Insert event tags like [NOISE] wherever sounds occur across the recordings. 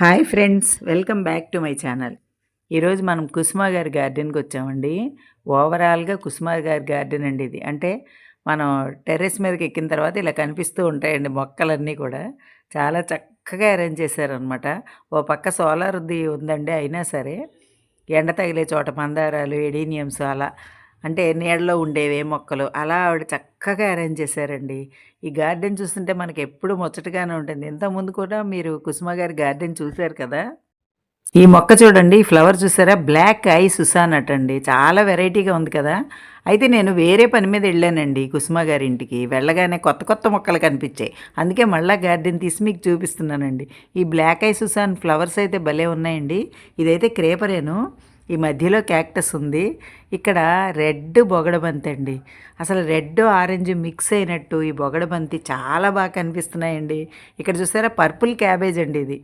Hi friends welcome back to my channel. ఈరోజు మనం కుసుమ గారి గార్డెన్కి వచ్చామండి. ఓవరాల్గా కుసుమ గారి గార్డెన్ అండి ఇది. అంటే మనం టెర్రస్ మీదకి ఎక్కిన తర్వాత ఇలా కనిపిస్తూ ఉంటాయండి మొక్కలన్నీ కూడా. చాలా చక్కగా అరేంజ్ చేశారనమాట ఓ పక్క సోలార్ది ఉందండి అయినా సరే ఎండ తగిలే చోట మందారాలు ఎడీనియమ్స్ అలా అంటే నీడలో ఉండేవి మొక్కలు. అలా ఆవిడ చక్కగా అరేంజ్ చేశారండి. ఈ గార్డెన్ చూస్తుంటే మనకి ఎప్పుడు ముచ్చటగానే ఉంటుంది. ఇంతకుముందు కూడా మీరు కుసుమ గారి గార్డెన్ చూశారు కదా? ఈ మొక్క చూడండి ఈ ఫ్లవర్ చూసారా? బ్లాక్ ఐ సుసానట్ అండి చాలా వెరైటీగా ఉంది కదా? అయితే నేను వేరే పని మీద వెళ్ళానండి కుసుమ గారి ఇంటికి. వెళ్ళగానే కొత్త కొత్త మొక్కలు కనిపించాయి. అందుకే మళ్ళీ గార్డెన్ తీసి మీకు చూపిస్తున్నానండి. ఈ బ్లాక్ ఐ సుసాన్ ఫ్లవర్స్ అయితే భలే ఉన్నాయండి. ఇదైతే క్రేపరేను. ఈ మధ్యలో క్యాక్టస్ ఉంది. ఇక్కడ రెడ్ బొగడబంతి అండి. అసలు రెడ్ ఆరెంజ్ మిక్స్ అయినట్టు ఈ బొగడబంతి చాలా బాగా కనిపిస్తున్నాయండి. ఇక్కడ చూసారా? పర్పుల్ క్యాబేజ్ అండి ఇది.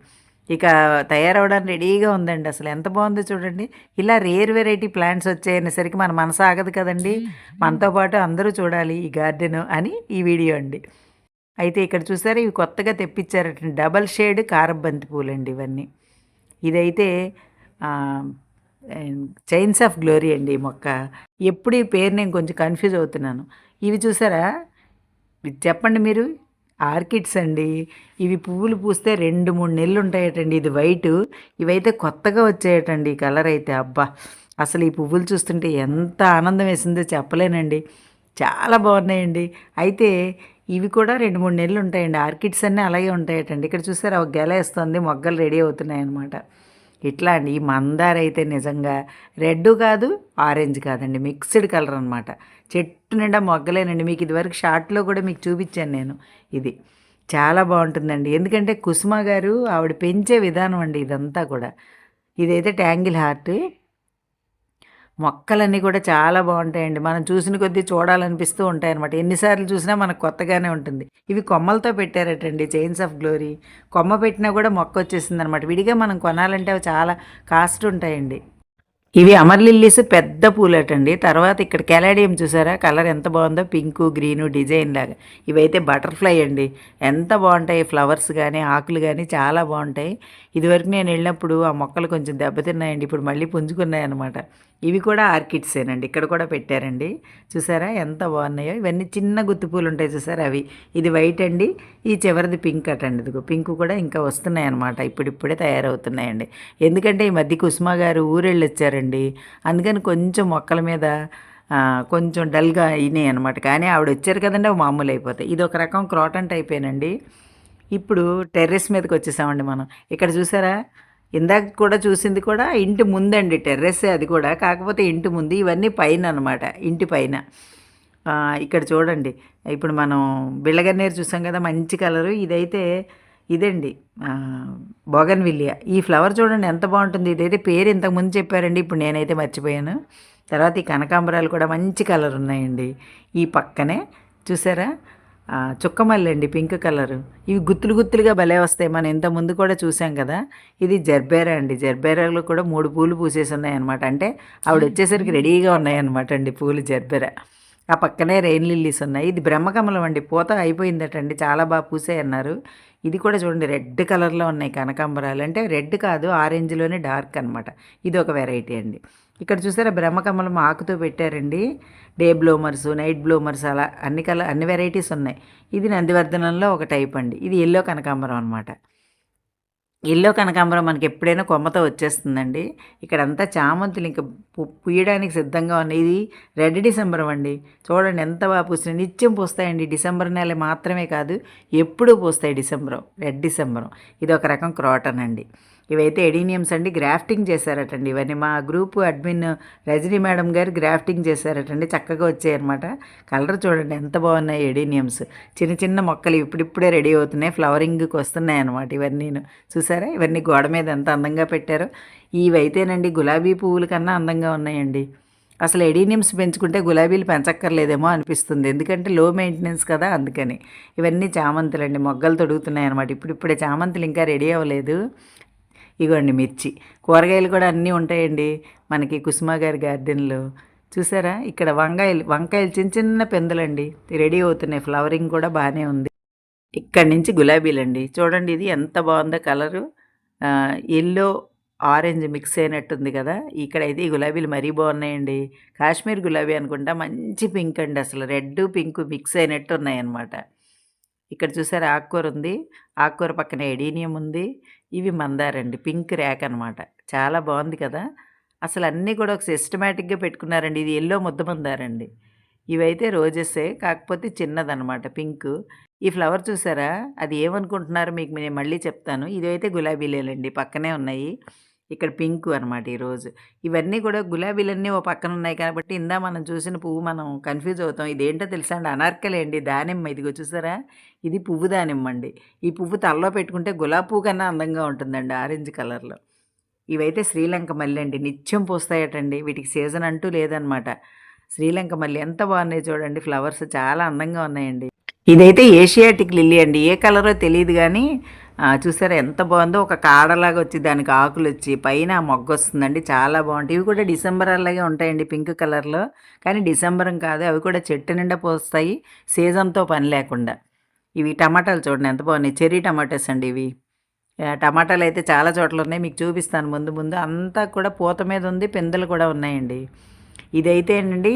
ఇక తయారవడానికి రెడీగా ఉందండి. అసలు ఎంత బాగుందో చూడండి. ఇలా రేర్ వెరైటీ ప్లాంట్స్ వచ్చాయనేసరికి మన మనసు ఆగదు కదండి. మనతో పాటు అందరూ చూడాలి ఈ గార్డెన్ అని ఈ వీడియో అండి. అయితే ఇక్కడ చూసారా? ఇవి కొత్తగా తెప్పించారట. డబల్ షేడ్ కారబంతి పూలండి ఇవన్నీ. ఇదైతే చైన్స్ ఆఫ్ గ్లోరీ అండి ఈ మొక్క. ఎప్పుడు ఈ పేరు నేను కొంచెం కన్ఫ్యూజ్ అవుతున్నాను. ఇవి చూసారా? చెప్పండి మీరు. ఆర్కిడ్స్ అండి. ఇవి పువ్వులు పూస్తే రెండు మూడు నెలలు ఉంటాయటండి. ఇది వైట్. ఇవైతే కొత్తగా వచ్చాయటండి ఈ కలర్ అయితే. అబ్బా! అసలు ఈ పువ్వులు చూస్తుంటే ఎంత ఆనందం వేసిందో చెప్పలేనండి. చాలా బాగున్నాయండి. అయితే ఇవి కూడా రెండు మూడు నెలలు ఉంటాయండి. ఆర్కిడ్స్ అన్నీ అలాగే ఉంటాయటండి. ఇక్కడ చూసారా? ఒక గెల వేస్తుంది. మొగ్గలు రెడీ అవుతున్నాయి అన్నమాట ఇట్లా అండి. ఈ మందార అయితే నిజంగా రెడ్ కాదు ఆరెంజ్ కాదండి. మిక్స్డ్ కలర్ అనమాట చెట్టు నిండా మొగ్గలేనండి. మీకు ఇదివరకు షార్ట్లో కూడా మీకు చూపించాను నేను ఇది. చాలా బాగుంటుందండి. ఎందుకంటే కుసుమ గారు ఆవిడ పెంచే విధానం అండి ఇదంతా కూడా. ఇదైతే ట్యాంగిల్ హార్ట్. మొక్కలన్నీ కూడా చాలా బాగుంటాయండి. మనం చూసిన కొద్దీ చూడాలనిపిస్తూ ఉంటాయన్నమాట. ఎన్నిసార్లు చూసినా మనకు కొత్తగానే ఉంటుంది. ఇవి కొమ్మలతో పెట్టారటండి చైన్స్ ఆఫ్ గ్లోరీ కొమ్మ పెట్టినా కూడా మొక్క వచ్చేసింది అనమాట విడిగా మనం కొనాలంటే అవి చాలా కాస్ట్ ఉంటాయండి. ఇవి అమర్లిల్లీస్ పెద్ద పూలటండి. తర్వాత ఇక్కడ కెలాడియం చూసారా? కలర్ ఎంత బాగుందో? పింకు గ్రీను డిజైన్ లాగా. ఇవైతే బటర్ఫ్లై అండి. ఎంత బాగుంటాయి? ఫ్లవర్స్ కానీ ఆకులు కానీ చాలా బాగుంటాయి. ఇదివరకు నేను వెళ్ళినప్పుడు ఆ మొక్కలు కొంచెం దెబ్బతిన్నాయండి. ఇప్పుడు మళ్ళీ పుంజుకున్నాయి అనమాట ఇవి కూడా ఆర్కిడ్సేనండి. ఇక్కడ కూడా పెట్టారండి. చూసారా ఎంత బాగున్నాయో. ఇవన్నీ చిన్న గుత్తి పూలు ఉంటాయి చూసారా అవి. ఇది వైట్ అండి. ఈ చివరిది పింక్ అటండి. ఇదిగో పింక్ కూడా ఇంకా వస్తున్నాయి అనమాట ఇప్పుడిప్పుడే తయారవుతున్నాయండి. ఎందుకంటే ఈ మధ్య కుసుమ గారు ఊరెళ్ళి వచ్చారండి అందుకని కొంచెం మొక్కల మీద కొంచెం డల్గా అయినాయి అనమాట కానీ ఆవిడ వచ్చారు కదండి అవి మామూలు అయిపోతాయి ఇది ఒక రకం క్రాటన్ అయిపోయినండి ఇప్పుడు టెర్రస్ మీదకి వచ్చేసామండి మనం. ఇక్కడ చూసారా? ఇందాక కూడా చూసింది కూడా ఇంటి ముందండి టెర్రస్ అది కూడా. కాకపోతే ఇంటి ముందు ఇవన్నీ పైన అనమాట ఇంటి పైన. ఇక్కడ చూడండి. ఇప్పుడు మనం బిళ్ళగన్నేరు చూసాం కదా మంచి కలరు. ఇదైతే ఇదండి. బోగన్ ఈ ఫ్లవర్ చూడండి ఎంత బాగుంటుంది. ఇదైతే పేరు ఇంతకుముందు చెప్పారండి. ఇప్పుడు నేనైతే మర్చిపోయాను. తర్వాత ఈ కనకాంబరాలు కూడా మంచి కలర్ ఉన్నాయండి. ఈ పక్కనే చూసారా? చుక్కమల్లి అండి పింక్ కలరు. ఇవి గుత్తులు గుత్తులుగా భలే వస్తాయి. మనం ఇంత ముందు కూడా చూసాం కదా ఇది జర్బేరా అండి. జర్బేరాలో కూడా మూడు పూలు పూసేసి ఉన్నాయన్నమాట. అంటే ఆవిడ వచ్చేసరికి రెడీగా ఉన్నాయన్నమాట అండి పూలు జర్బేరా. ఆ పక్కనే రెయిన్ లిల్లీస్ ఉన్నాయి. ఇది బ్రహ్మకమలం అండి. పూత అయిపోయిందటండి. చాలా బాగా పూసే అన్నారు. ఇది కూడా చూడండి రెడ్ కలర్లో ఉన్నాయి కనకాంబరాలు. అంటే రెడ్ కాదు ఆరెంజ్లోనే డార్క్ అనమాట ఇది ఒక వెరైటీ అండి. ఇక్కడ చూసారా బ్రహ్మకమలం ఆకుతో పెట్టారండి. డే బ్లోమర్స్ నైట్ బ్లోమర్స్ అలా అన్ని కల అన్ని వెరైటీస్ ఉన్నాయి. ఇది నందివర్ధనంలో ఒక టైప్ అండి. ఇది ఎల్లో కనకాంబరం అనమాట ఎల్లో కనకాంబరం మనకి ఎప్పుడైనా కొమ్మతో వచ్చేస్తుందండి. ఇక్కడంతా చామంతులు ఇంకా పుయ్యడానికి సిద్ధంగా ఉన్నాయి. ఇది రెడ్ డిసెంబర్ అండి. చూడండి ఎంత బాగా పూస్తున్నాయి. నిత్యం పూస్తాయండి. డిసెంబర్ నెల మాత్రమే కాదు ఎప్పుడూ పూస్తాయి డిసెంబరం రెడ్ డిసెంబరం. ఇది ఒక రకం క్రాటన్ అండి. ఇవైతే ఎడీనియమ్స్ అండి గ్రాఫ్టింగ్ చేశారటండి. ఇవన్నీ మా గ్రూప్ అడ్మిన్ రజనీ మేడం గారు గ్రాఫ్టింగ్ చేశారటండి చక్కగా వచ్చాయన్నమాట. కలర్ చూడండి ఎంత బాగున్నాయి ఎడీనియమ్స్. చిన్న చిన్న మొక్కలు ఇప్పుడిప్పుడే రెడీ అవుతున్నాయి ఫ్లవరింగ్కి వస్తున్నాయి అనమాట ఇవన్నీ చూసారా? ఇవన్నీ గోడ మీద ఎంత అందంగా పెట్టారో. ఇవైతేనండి గులాబీ పువ్వుల కన్నా అందంగా ఉన్నాయండి. అసలు ఎడీనియమ్స్ పెంచుకుంటే గులాబీలు పెంచక్కర్లేదేమో అనిపిస్తుంది. ఎందుకంటే లో మెయింటెనెన్స్ కదా అందుకని. ఇవన్నీ చామంతులండి మొగ్గలు తొడుగుతున్నాయి అనమాట ఇప్పుడిప్పుడే చామంతులు ఇంకా రెడీ అవ్వలేదు. ఇగోండి మిర్చి. కూరగాయలు కూడా అన్నీ ఉంటాయండి మనకి కుసుమా గారి గార్డెన్లో. చూసారా? ఇక్కడ వంకాయలు వంకాయలు చిన్న చిన్న పెందులండి. రెడీ అవుతున్నాయి. ఫ్లవరింగ్ కూడా బాగానే ఉంది. ఇక్కడి నుంచి గులాబీలండి. చూడండి ఇది ఎంత బాగుందో కలరు. ఎల్లో ఆరెంజ్ మిక్స్ అయినట్టుంది కదా. ఇక్కడైతే ఈ గులాబీలు మరీ బాగున్నాయండి. కాశ్మీర్ గులాబీ అనుకుంటా మంచి పింక్ అండి అసలు. రెడ్ పింక్ మిక్స్ అయినట్టు ఉన్నాయన్నమాట ఇక్కడ చూసారు ఆకుకూర ఉంది. ఆకుకూర పక్కన ఎడీనియం ఉంది. ఇవి మందారండి పింక్ ర్యాక్ అనమాట చాలా బాగుంది కదా. అసలు అన్నీ కూడా ఒక సిస్టమేటిక్గా పెట్టుకున్నారండి. ఇది ఎల్లో ముద్ద మందారండి ఇవైతే రోజెసే కాకపోతే చిన్నదనమాట పింక్. ఈ ఫ్లవర్ చూసారా? అది ఏమనుకుంటున్నారు? మీకు నేను మళ్ళీ చెప్తాను. ఇదైతే గులాబీలేలండి పక్కనే ఉన్నాయి. ఇక్కడ పింక్ అనమాట ఈరోజు ఇవన్నీ కూడా గులాబీలన్నీ ఓ పక్కన ఉన్నాయి కాబట్టి ఇందా మనం చూసిన పువ్వు మనం కన్ఫ్యూజ్ అవుతాం. ఇదేంటో తెలుసా అండి? అనార్కలే అండి. దానిమ్మ ఇదిగో చూసారా? ఇది పువ్వు దానిమ్మ అండి. ఈ పువ్వు తలలో పెట్టుకుంటే గులాబీ పువ్వు కన్నా అందంగా ఉంటుందండి ఆరెంజ్ కలర్లో. ఇవైతే శ్రీలంక మల్లి అండి. నిత్యం పూస్తాయటండి. వీటికి సీజన్ అంటూ లేదనమాట శ్రీలంక మల్లి ఎంత బాగున్నాయి చూడండి. ఫ్లవర్స్ చాలా అందంగా ఉన్నాయండి. ఇదైతే ఏషియాటిక్ లిల్లీ అండి. ఏ కలరో తెలియదు కానీ చూసారా ఎంత బాగుందో? ఒక కాడలాగా వచ్చి దానికి ఆకులు వచ్చి పైన మొగ్గ వస్తుందండి. చాలా బాగుంటాయి. ఇవి కూడా డిసెంబర్ అలాగే ఉంటాయండి పింక్ కలర్లో. కానీ డిసెంబర్ కాదు. అవి కూడా చెట్టు నిండా పోస్తాయి. సీజన్తో పని లేకుండా. ఇవి టమాటాలు చూడండి ఎంత బాగున్నాయి. చెర్రీ టమాటాస్ అండి ఇవి. టమాటాలు అయితే చాలా చోట్ల ఉన్నాయి. మీకు చూపిస్తాను ముందు ముందు. అంతా కూడా పూత మీద ఉంది. పిందెలు కూడా ఉన్నాయండి. ఇదైతే అండి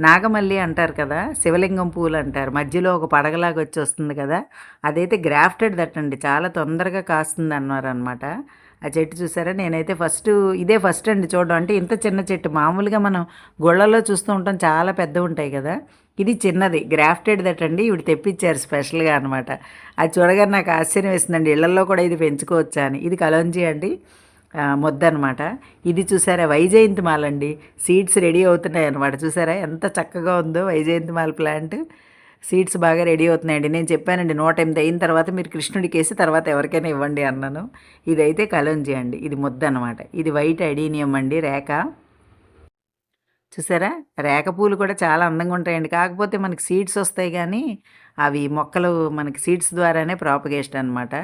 నాగమల్లి అంటారు కదా శివలింగం పూలు అంటారు. మధ్యలో ఒక పడగలాగా వచ్చి వస్తుంది కదా అదైతే గ్రాఫ్టెడ్ దట్టండి. చాలా తొందరగా కాస్తుంది అన్నారు అనమాట ఆ చెట్టు చూసారా? నేనైతే ఫస్ట్ ఇదే ఫస్ట్ అండి చూడడం. అంటే ఇంత చిన్న చెట్టు మామూలుగా మనం గొళ్ళలో చూస్తూ ఉంటాం చాలా పెద్ద ఉంటాయి కదా. ఇది చిన్నది గ్రాఫ్టెడ్ దట్టండి. ఇవి తెప్పించారు స్పెషల్గా అనమాట అది చూడగానే నాకు ఆశ్చర్యం వేసిందండి. ఇళ్ళలో కూడా ఇది పెంచుకోవచ్చా అని. ఇది కలంజీ అండి. ఆ, అనమాట ఇది చూసారా? వైజయంతి మాల అండి సీడ్స్ రెడీ అవుతున్నాయి అనమాట చూసారా? ఎంత చక్కగా ఉందో వైజయంతి మాల ప్లాంట్. సీడ్స్ బాగా రెడీ అవుతున్నాయండి. నేను చెప్పానండి నూట ఎనిమిది అయిన తర్వాత మీరు కృష్ణుడికి వేసి తర్వాత ఎవరికైనా ఇవ్వండి అన్నాను. ఇదైతే కలంజీ అండి. ఇది ముద్ద అనమాట ఇది వైట్ అడీనియం అండి రేఖ. చూసారా? రేఖ పూలు కూడా చాలా అందంగా ఉంటాయండి. కాకపోతే మనకి సీడ్స్ వస్తాయి కానీ అవి మొక్కలు మనకి సీడ్స్ ద్వారానే ప్రాపగేషన్ అనమాట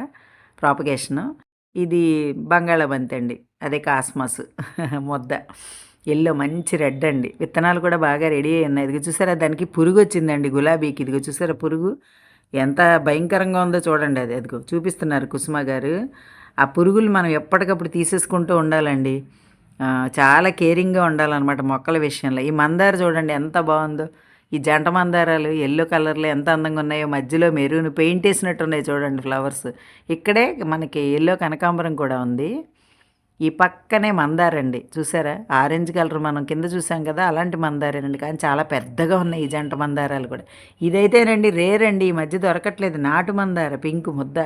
ప్రాపగేషను. ఇది బంగాళబంతి అండి అదే కాస్మస్ [LAUGHS] ముద్ద. ఎల్లో మంచి రెడ్ అండి. విత్తనాలు కూడా బాగా రెడీ అయి ఉన్నాయి. ఇదిగో చూసారా దానికి పురుగు వచ్చిందండి గులాబీకి. ఇదిగో చూసారా పురుగు? ఎంత భయంకరంగా ఉందో చూడండి అది. అదిగో చూపిస్తున్నారు కుసుమ గారు. ఆ పురుగులు మనం ఎప్పటికప్పుడు తీసేసుకుంటూ ఉండాలండి. చాలా కేరింగ్గా ఉండాలన్నమాట మొక్కల విషయంలో. ఈ మందార చూడండి ఎంత బాగుందో. ఈ జంట మందారాలు ఎల్లో కలర్లో ఎంత అందంగా ఉన్నాయో మధ్యలో మెరూన్ పెయింట్ వేసినట్టు ఉన్నాయి చూడండి ఫ్లవర్స్. ఇక్కడే మనకి ఎల్లో కనకాంబరం కూడా ఉంది. ఈ పక్కనే మందారండి చూసారా? ఆరెంజ్ కలర్ మనం కింద చూసాం కదా అలాంటి మందారేనండి కానీ చాలా పెద్దగా ఉన్నాయి ఈ జంట మందారాలు కూడా. ఇదైతేనండి రేర్ అండి. ఈ మధ్య దొరకట్లేదు. నాటు మందార పింక్ ముద్ద.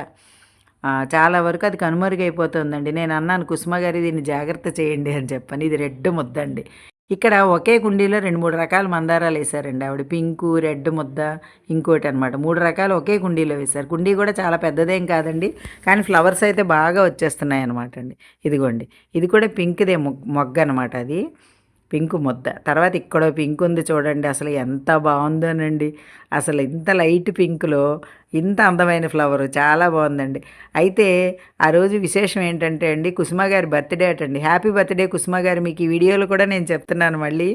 చాలా వరకు అది కనుమరుగైపోతుందండి. నేను అన్నాను కుసుమ గారి దీన్ని జాగ్రత్త చేయండి అని చెప్పాను. ఇది రెడ్ ముద్ద అండి ఇక్కడ ఒకే కుండీలో రెండు మూడు రకాల మందారాలు వేశారండి. ఆవిడ పింకు రెడ్ ముద్ద ఇంకోటి అనమాట మూడు రకాలు ఒకే కుండీలో వేశారు. కుండీ కూడా చాలా పెద్దదేం కాదండి కానీ ఫ్లవర్స్ అయితే బాగా వచ్చేస్తున్నాయి అనమాట అండి. ఇదిగోండి. ఇది కూడా పింక్దే మొగ్ మొగ్గ అనమాట అది. పింక్ ముద్ద. తర్వాత ఇక్కడ పింక్ ఉంది చూడండి అసలు ఎంత బాగుందోనండి. అసలు ఇంత లైట్ పింక్లో ఇంత అందమైన ఫ్లవర్ చాలా బాగుందండి. అయితే ఆ రోజు విశేషం ఏంటంటే అండి కుసుమ గారి బర్త్డే అటండి హ్యాపీ బర్త్డే కుసుమ గారు మీకు ఈ వీడియోలో కూడా నేను చెప్తున్నాను మళ్ళీ.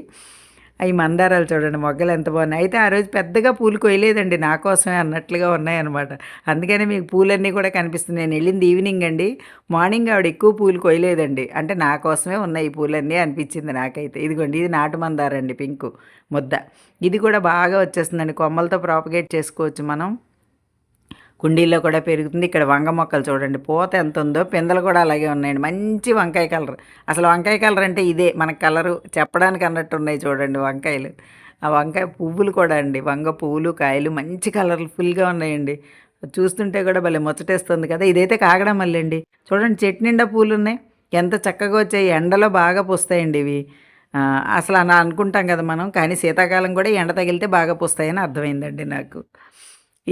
అవి మందారాలు చూడండి మొగ్గలు ఎంత బాగున్నాయి. అయితే ఆ రోజు పెద్దగా పూలు కొయ్యలేదండి నా కోసమే అన్నట్లుగా ఉన్నాయన్నమాట. అందుకనే మీకు పూలన్నీ కూడా కనిపిస్తుంది నేను వెళ్ళింది ఈవినింగ్ అండి. మార్నింగ్ ఆవిడ ఎక్కువ పూలు కొయ్యలేదండి. అంటే నా కోసమే ఉన్నాయి ఈ పూలన్నీ అనిపించింది నాకైతే. ఇదిగోండి ఇది నాటు మందారండి పింక్ ముద్ద. ఇది కూడా బాగా వచ్చేస్తుందండి. కొమ్మలతో ప్రాపగేట్ చేసుకోవచ్చు మనం. కుండీల్లో కూడా పెరుగుతుంది. ఇక్కడ వంగ మొక్కలు చూడండి. పూత ఎంత ఉందో పిందెలు కూడా అలాగే ఉన్నాయండి. మంచి వంకాయ కలర్. అసలు వంకాయ కలర్ అంటే ఇదే. మన కలరు చెప్పడానికి అన్నట్టు ఉన్నాయి చూడండి వంకాయలు. ఆ వంకాయ పువ్వులు కూడా అండి. వంగ పువ్వులు కాయలు మంచి కలర్ఫుల్గా ఉన్నాయండి. చూస్తుంటే కూడా భలే ముచ్చటేస్తుంది కదా. ఇదైతే కాగడం మళ్ళీ అండి. చూడండి చెట్టు నిండా పూలు ఉన్నాయి ఎంత చక్కగా వచ్చాయి. ఎండలో బాగా పూస్తాయండి ఇవి. అసలు అలా అనుకుంటాం కదా మనం. కానీ శీతాకాలం కూడా ఎండ తగిలితే బాగా పూస్తాయని అర్థమైందండి నాకు.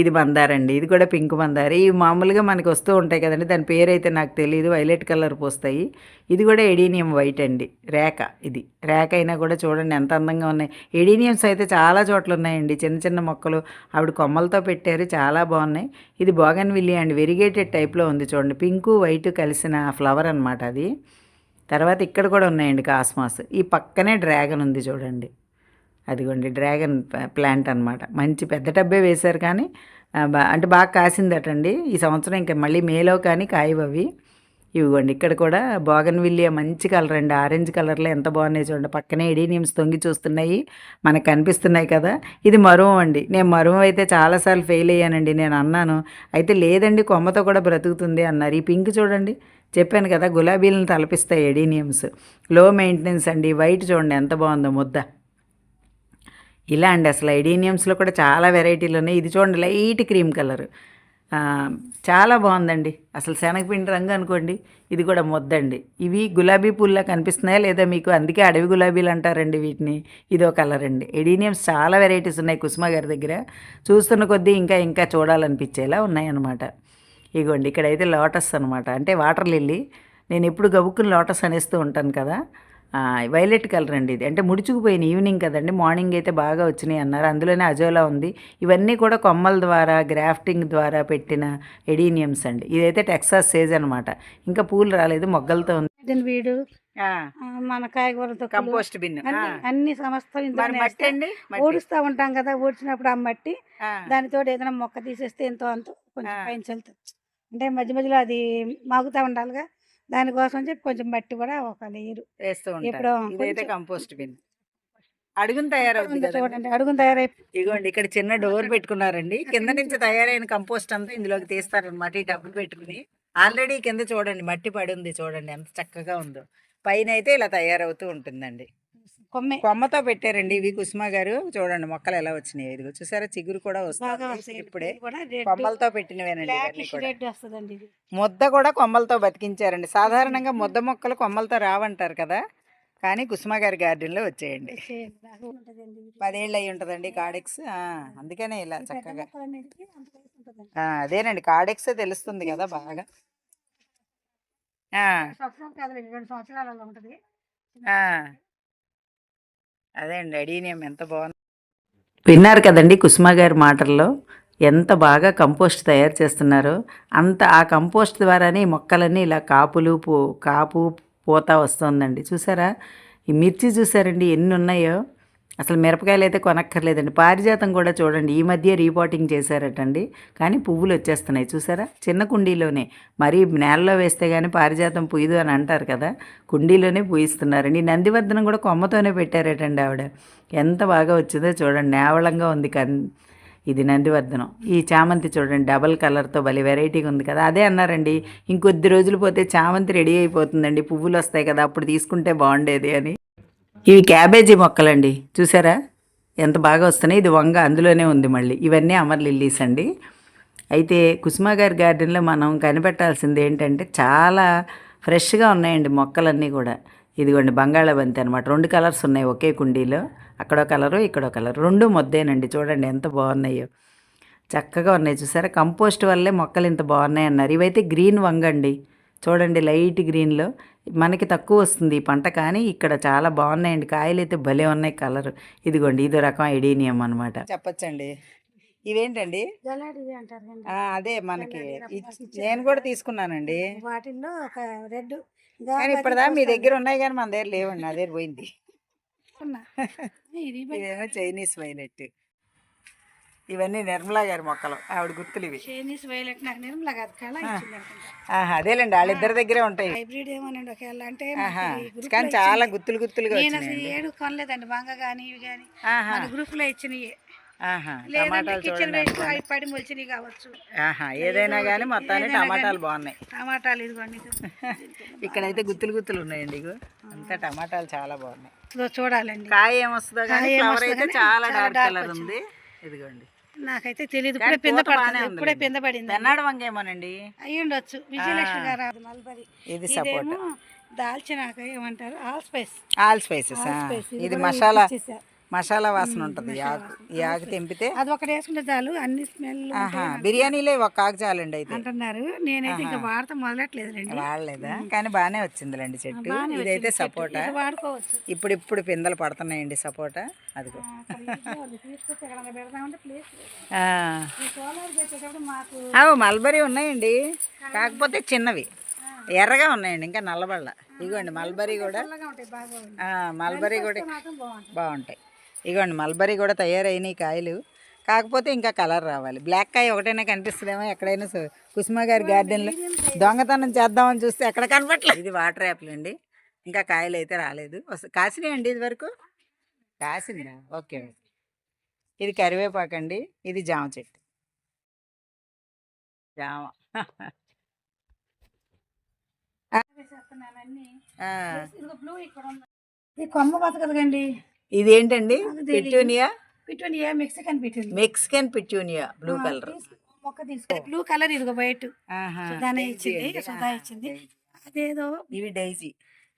ఇది మందారండి ఇది కూడా పింక్ మందార ఇవి మామూలుగా మనకి వస్తూ ఉంటాయి కదండి. దాని పేరైతే నాకు తెలియదు వైలెట్ కలర్ పోస్తాయి. ఇది కూడా ఎడీనియం వైట్ అండి. రేఖ ఇది. రేఖ అయినా కూడా చూడండి ఎంత అందంగా ఉన్నాయి. ఎడీనియమ్స్ అయితే చాలా చోట్ల ఉన్నాయండి. చిన్న చిన్న మొక్కలు ఆవిడ కొమ్మలతో పెట్టారు. చాలా బాగున్నాయి. ఇది బోగన్ విల్లి అండి. వెరిగేటెడ్ టైప్లో ఉంది చూడండి. పింకు వైట్ కలిసిన ఫ్లవర్ అనమాట అది. తర్వాత ఇక్కడ కూడా ఉన్నాయండి కాస్మాస్. ఈ పక్కనే డ్రాగన్ ఉంది చూడండి. అదిగోండి డ్రాగన్ ప్లాంట్ అనమాట మంచి పెద్ద టబ్బే వేశారు కానీ బా- అంటే బాగా కాసిందటండి. ఈ సంవత్సరం ఇంకా మళ్ళీ మేలో కానీ కాయవవి. ఇవిగోండి ఇక్కడ కూడా బోగన్విల్లియా మంచి కలర్ అండి. ఆరెంజ్ కలర్లో ఎంత బాగున్నాయి చూడండి. పక్కనే ఎడీనియమ్స్ తొంగి చూస్తున్నాయి. మనకు కనిపిస్తున్నాయి కదా. ఇది మరువం అండి. నేను మరువం అయితే చాలాసార్లు ఫెయిల్ అయ్యానండి. నేను అన్నాను అయితే లేదండి కొమ్మతో కూడా బ్రతుకుతుంది అన్నారు. ఈ పింక్ చూడండి చెప్పాను కదా గులాబీలను తలపిస్తాయి ఎడీనియమ్స్. లో మెయింటెనెన్స్ అండి. వైట్ చూడండి ఎంత బాగుందో ముద్ద. ఇలా అండి అసలు ఐడీనియమ్స్లో కూడా చాలా వెరైటీలు ఉన్నాయి. ఇది చూడండి లైట్ క్రీమ్ కలర్. చాలా బాగుందండి. అసలు శనగపిండి రంగు అనుకోండి ఇది కూడా ముద్దండి. ఇవి గులాబీ పూల్లా కనిపిస్తున్నాయా లేదా మీకు? అందుకే అడవి గులాబీలు అంటారండి వీటిని. ఇదో కలర్ అండి. ఎడీనియమ్స్ చాలా వెరైటీస్ ఉన్నాయి కుసుమ గారి దగ్గర. చూస్తున్న కొద్దీ ఇంకా ఇంకా చూడాలనిపించేలా ఉన్నాయన్నమాట. ఇగోండి ఇక్కడైతే లోటస్ అనమాట అంటే వాటర్ లిల్లీ. నేను ఎప్పుడు గబుక్కుని లోటస్ అనేస్తూ ఉంటాను కదా. వైలెట్ కలర్ అండి ఇది. అంటే ముడుచుకుపోయిన ఈవినింగ్ కదండి. మార్నింగ్ అయితే బాగా వచ్చినాయి అన్నారు. అందులోనే అజోలా ఉంది. ఇవన్నీ కూడా కొమ్మల ద్వారా గ్రాఫ్టింగ్ ద్వారా పెట్టిన ఎడీనియమ్స్ అండి. ఇదైతే టెక్సాస్ సేజ్ అనమాట ఇంకా పూలు రాలేదు. మొగ్గలతో ఉంది. వీడు. మన కాయగూరతో కంపోస్ట్ బిన్. అన్ని. అండి? ఊడుస్తా ఉంటాం కదా. ఊడ్చినప్పుడు ఆ మట్టి. దానితో ఏదైనా మొక్క తీసేస్తే ఎంతో అంత కొంచెం. పైన చల్లుతుంది అంటే మధ్య మధ్యలో అది మాగుతా ఉండాలిగా. దానికోసం చెప్పి కొంచెం మట్టి కూడా ఒక లేరు వేస్తూ ఎప్పుడో ఉంటారు ఇదైతే కొంచెం- కంపోస్ట్ బిన్ అడుగున తయారవుతుంది. చూడండి అడుగున తయారై ఇదిగోండి ఇక్కడ చిన్న డోర్ పెట్టుకున్నారండి. కింద నుంచి తయారైన కంపోస్ట్ అంతా ఇందులోకి తీస్తారనమాట ఈ డబ్బులు పెట్టుకుని. ఆల్రెడీ కింద చూడండి మట్టి పడి ఉంది చూడండి ఎంత చక్కగా ఉందో. పైన అయితే ఇలా తయారవుతూ ఉంటుందండి. కొమ్మె. కొమ్మతో పెట్టారండి ఇవి కుసుమ గారు. చూడండి మొక్కలు ఎలా వచ్చినాయి. ఇదిగో చూసారా? చిగురు కూడా వస్తుంది వస్తాయి. ఇప్పుడే. కొమ్మలతో పెట్టినవేనండి ముద్ద కూడా కొమ్మలతో బతికించారండి. సాధారణంగా ముద్ద మొక్కలు కొమ్మలతో రావంటారు కదా. కానీ కుసుమ గారి గార్డెన్లో వచ్చేయండి. పదేళ్ళు అయి ఉంటదండి కాడెక్స్. ఆ, అందుకనే ఇలా చక్కగా. అదేనండి కాడెక్స్ తెలుస్తుంది కదా బాగా. సంవత్సరాలు ఉంటది. అదే అండి అడీనియం ఎంత బాగుంది. విన్నారు కదండి కుసుమ గారి మాటల్లో ఎంత బాగా కంపోస్ట్ తయారు చేస్తున్నారో అంత ఆ కంపోస్ట్ ద్వారానే మొక్కలన్నీ ఇలా కాపులు పూ కాపు పూత వస్తుందండి. చూసారా? ఈ మిర్చి చూసారండి ఎన్ని ఉన్నాయో అసలు మిరపకాయలు అయితే కొనక్కర్లేదండి. పారిజాతం కూడా చూడండి ఈ మధ్య రీపోటింగ్ చేశారటండి. కానీ పువ్వులు వచ్చేస్తున్నాయి చూసారా? చిన్న కుండీలోనే. మరీ నేలలో వేస్తే కానీ పారిజాతం పుయ్యదు అని అంటారు కదా? కుండీలోనే పూయిస్తున్నారండి నందివర్ధనం కూడా కొమ్మతోనే పెట్టారటండి ఆవిడ. ఎంత బాగా వచ్చిందో చూడండి. నేవళంగా ఉంది కన్ ఇది నందివర్ధనం. ఈ చామంతి చూడండి డబల్ కలర్తో భలే వెరైటీగా ఉంది కదా? అదే అన్నారండి ఇంకొద్ది రోజులు పోతే చామంతి రెడీ అయిపోతుందండి. పువ్వులు వస్తాయి కదా అప్పుడు తీసుకుంటే బాగుండేది అని. ఇవి క్యాబేజీ మొక్కలండి. చూసారా? ఎంత బాగా వస్తున్నాయి. ఇది వంగ అందులోనే ఉంది మళ్ళీ. ఇవన్నీ అమర్ లిల్లీస్ అండి. అయితే కుసుమ గారి గార్డెన్లో మనం కనిపెట్టాల్సింది ఏంటంటే చాలా ఫ్రెష్గా ఉన్నాయండి మొక్కలన్నీ కూడా. ఇదిగోండి బంగాళాబంతి అనమాట రెండు కలర్స్ ఉన్నాయి ఒకే కుండీలో. అక్కడో కలరు ఇక్కడో కలర్. రెండు మొద్దేనండి. చూడండి ఎంత బాగున్నాయో. చక్కగా ఉన్నాయి. చూసారా? కంపోస్ట్ వల్లే మొక్కలు ఇంత బాగున్నాయి అన్నారు ఇవైతే గ్రీన్ వంగండి చూడండి లైట్ గ్రీన్లో. మనకి తక్కువ వస్తుంది ఈ పంట కానీ ఇక్కడ చాలా బాగున్నాయండి. కాయలు అయితే భలే ఉన్నాయి కలర్. ఇదిగోండి ఇదో రకం ఎడీనియం అనమాట చెప్పచ్చండి. ఇవేంటండి? జలాడివి అంటారు కండి. అదే మనకి. నేను కూడా తీసుకున్నానండి. వాటిల్లో ఒక రెడ్ కానీ ఇప్పటిదా మీ దగ్గర ఉన్నాయి కానీ మన దగ్గర లేవండి నా దగ్గర పోయింది. [LAUGHS] ఇది చైనీస్ వైలెట్. ఇవన్నీ నిర్మలా గారి మొక్కలు. ఆవిడ గుర్తులు ఇవి. చైనీస్ వైలెట్ నాకు నిర్మలా కాదు కళ అదేలేండి వాళ్ళిద్దరి దగ్గరే ఉంటాయి. హైబ్రిడ్ ఏమోనండి ఒకవేళ అంటే కానీ చాలా ఇచ్చింది. గుత్తులు గుత్తులుగా నేను అసలు ఏడు కొనలేదండి బంగ కానీ ఇవి కానీ గ్రూప్లో ఇచ్చినవి ఏదైనా కానీ మొత్తాన్ని టమాటాలు గానీ. బాగున్నాయి. టమాటాలు ఇదిగోండి ఇది. [LAUGHS] ఇక్కడైతే గుత్తులు గుత్తులు ఉన్నాయండి ఇగో. అంతా టమాటాలు చాలా బాగున్నాయి. చూడాలండి. కాయ ఏమొస్తుందో కానీ ఫ్లవర్ అయితే చాలా డార్క్ కలర్. ఉంది. ఇదిగోండి. నాకైతే తెలియదు ఇప్పుడే పింద పడుతుంది. ఇప్పుడే. పింద పడింది. పెన్నాడు వంగేమోనండి? అయ్యి ఉండొచ్చు విజయలక్ష్మి గారు మల్బరీ. ఇది ఇదేమో దాల్చిన ఏమంటారు? All spice. ఆల్ స్పైసెస్ ఇది మసాలా. మసాలా వాసన ఉంటుంది ఆకు ఈ ఆకు తెంపితే? అది ఒకటి వేసుకుంటే చాలు అన్ని స్మెల్ ఆహా బిర్యానీలో ఒక ఆకు చాలండి అయితే. అంటున్నారు. నేనైతే ఇంకా వాడటం మొదలెట్లేదులేండి వాడలేదా? కానీ బాగానే వచ్చిందిలేండి చెట్టు. ఇదైతే. సపోటా. వాడుకోవచ్చు. ఇప్పుడు ఇప్పుడు పిందెలు పడుతున్నాయండి సపోటా. అదిగో. మాకు అవి మల్బరీ ఉన్నాయండి. కాకపోతే చిన్నవి. ఎర్రగా ఉన్నాయండి ఇంకా నల్లబళ్ళ. ఇగోండి మల్బరీ కూడా. మల్బరీ కూడా బాగుంటాయి. ఇగోండి మల్బరీ కూడా తయారైనాయి కాయలు. కాకపోతే ఇంకా కలర్ రావాలి. బ్లాక్ కాయ ఒకటైనా కనిపిస్తుందేమో ఎక్కడైనా సో- కుసుమ గారి గార్డెన్లో. దొంగతనం చేద్దామని చూస్తే ఎక్కడ కనపట్లేదు ఇది వాటర్ యాపిల్ అండి. ఇంకా కాయలు అయితే రాలేదు. వస్త- కాసినాయి అండి ఇది వరకు కాసిందా? ఓకే ఇది కరివేపాకు అండి. ఇది జామ చెట్టు. జామ. ఆ, ఇది కొమ్మ బతకదుగండి. ఇది ఏంటండి petunia? Petunia Mexican petunia. Mexican petunia blue colour. మొక్క తీసుకో. బ్లూ కలర్ ఇదిగో వైట్. సుధానే ఇచ్చింది సుధా ఇచ్చింది. అదేదో ఇవి డైజీ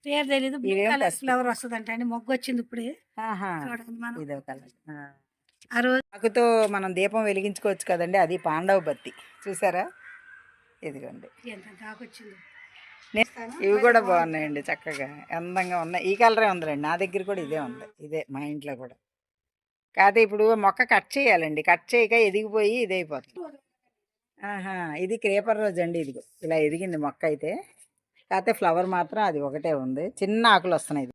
పేరు తెలీదు బ్లూ కలర్. ఫ్లవర్ వస్తుంది అండి మొగ్గు వచ్చింది ఇప్పుడే. ఇదో కలర్. ఆ రోజు ఆకుతో మనం దీపం వెలిగించుకోవచ్చు కదండి అది పాండవ బత్తి. చూసారా? ఇదిగోండి. ఎంత దాకొచ్చింది. ఇవి కూడా బాగున్నాయండి చక్కగా. అందంగా ఉన్నాయి. ఈ కలరే ఉందండి నా దగ్గర కూడా ఇదే ఉంది. ఇదే మా ఇంట్లో కూడా. కాకపోతే ఇప్పుడు మొక్క కట్ చేయాలండి. కట్ చేయక ఎదిగిపోయి ఇది అయిపోతుంది. ఆహా ఇది క్రేపర్ రోజు అండి ఇదిగో. ఇలా ఎదిగింది మొక్క అయితే. కాకపోతే ఫ్లవర్ మాత్రం అది ఒకటే ఉంది. చిన్న ఆకులు వస్తున్నాయి.